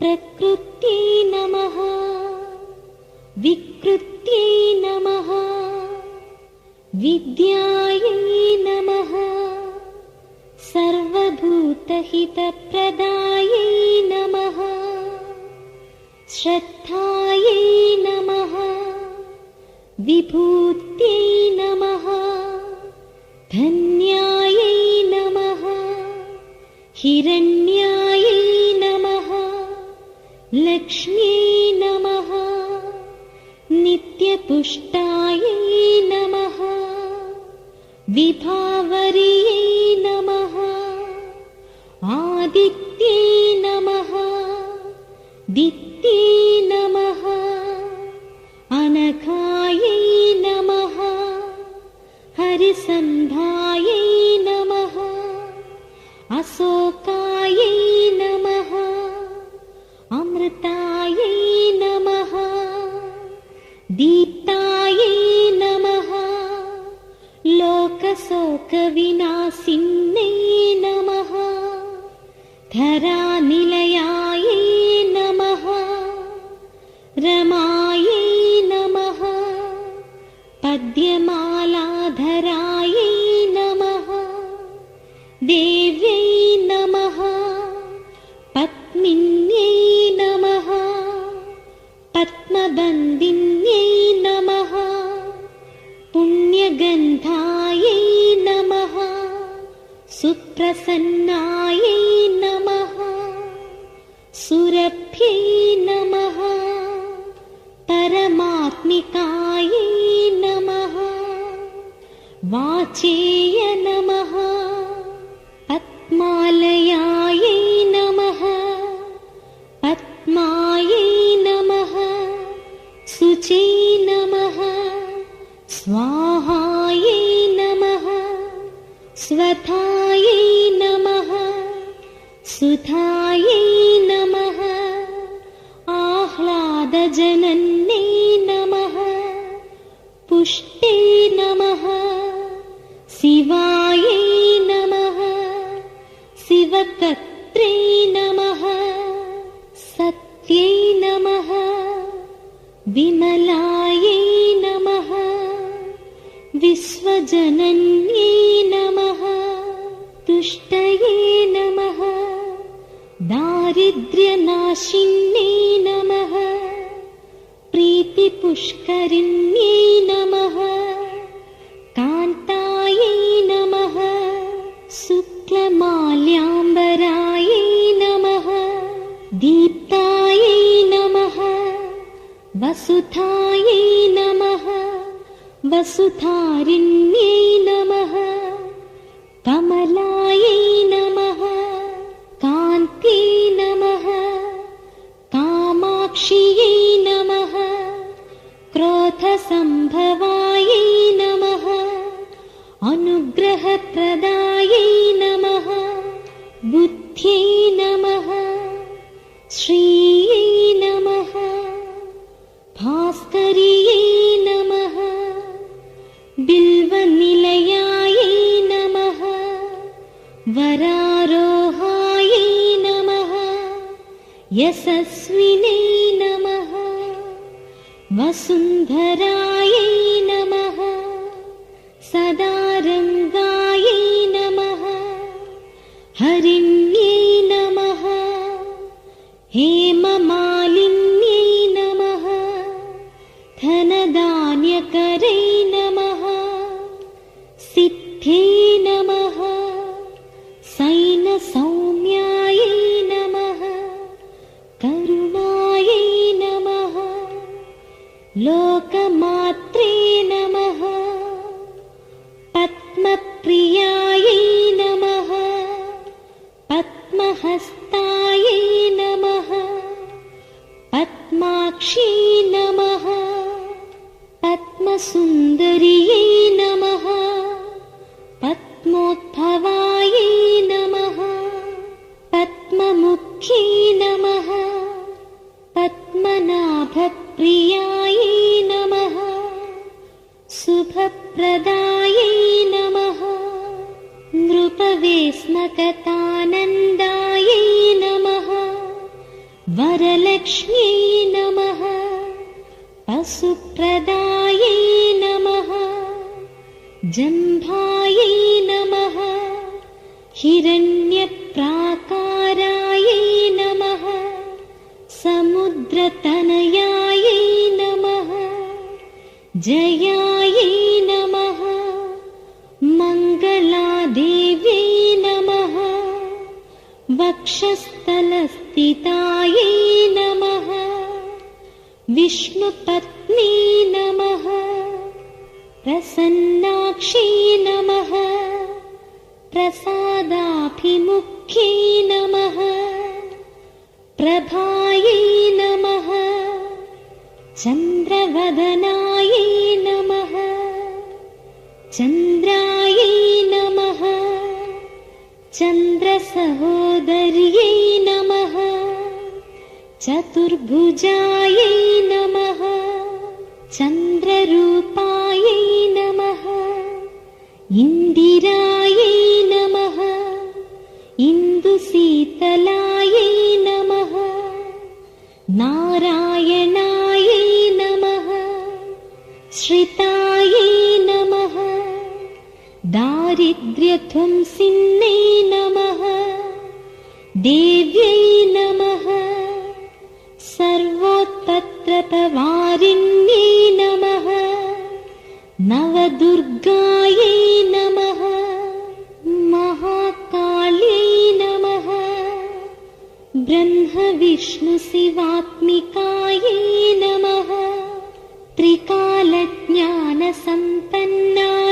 प्रकृत्यै नमः। विकृत्यै नमः। विद्यायै नमः। सर्वभूतहितप्रदायै नमः। श्रद्धायै नमः। विभूत्यै नमः। धन्यायै नमः। हिरण्यायै नमः लक्ष्म्यै नमः। नित्यपुष्टायै नमः। विभावर्यै नमः। आदित्यै नमः। दित्यै नमः। अनघायै नमः। हरिसन्धायै दीप्तायै नमः। लोकशोकविनाशिन्यै सुप्रसन्नायै नमः। सुरभ्यै नमः। परमात्मिकायै नमः। वाचेय नमः। पद्मालयायै नमः। पद्मायै नमः। शुचै नमः। स्वाहायै नमः। स्वधायै नमः सुधायै नमः। आह्लादजनन्यै नमः। पुष्टे नमः। शिवायै नमः। शिवकत्रे नमः। सत्यै नमः। विमलायै नमः। विश्वजनन्यै नमः। तुष्टये नमः दारिद्र्यनाशिन्यै नमः। प्रीतिपुष्करिण्यै नमः। कान्तायै नमः। शुक्लमाल्याम्बरायै नमः। दीप्तायै नमः। वसुधायै नमः। वसुधारिण्यै नमः। कमलायै कामाक्ष्यै नमः। क्रोधसम्भवायै नमः। अनुग्रहप्रदायै नमः। बुद्ध्यै नमः। श्रीयै यशस्विनै नमः। वसुन्धरायै नमः। सदारङ्गायै नमः। हरिण्यै नमः। हेममालिन्यै शुभप्रदायै नमः। नृपवेस्मकतानन्दायै नमः। वरलक्ष्म्यै नमः। पशुप्रदायै नमः। जम्भायै नमः। हिरण्यप्राकारायै नमः। समुद्रतनयायै नमः। जयायै वक्षस्थलस्थितायै नमः। विष्णुपत्नी नमः। प्रसन्नाक्षी नमः। प्रसादाभिमुख्यै नमः। प्रभायै नमः। चन्द्रवदनायै नमः। चन्द्रायै चन्द्रसहोदर्यै नमः चतुर्भुजायै नमः चन्द्ररूपायै नमः इन्दिरायै नमः इन्दुशीतलायै नमः नारायणायै नमः श्रितायै नमः दारिद्र्यध्वंसिन्यै नमः देव्यै नमः। सर्वोत्तत्रपवारिण्यै नमः। नवदुर्गायै नमः। महाकाल्यै नमः। ब्रह्मविष्णुशिवात्मिकायै नमः। त्रिकालज्ञानसम्पन्नायै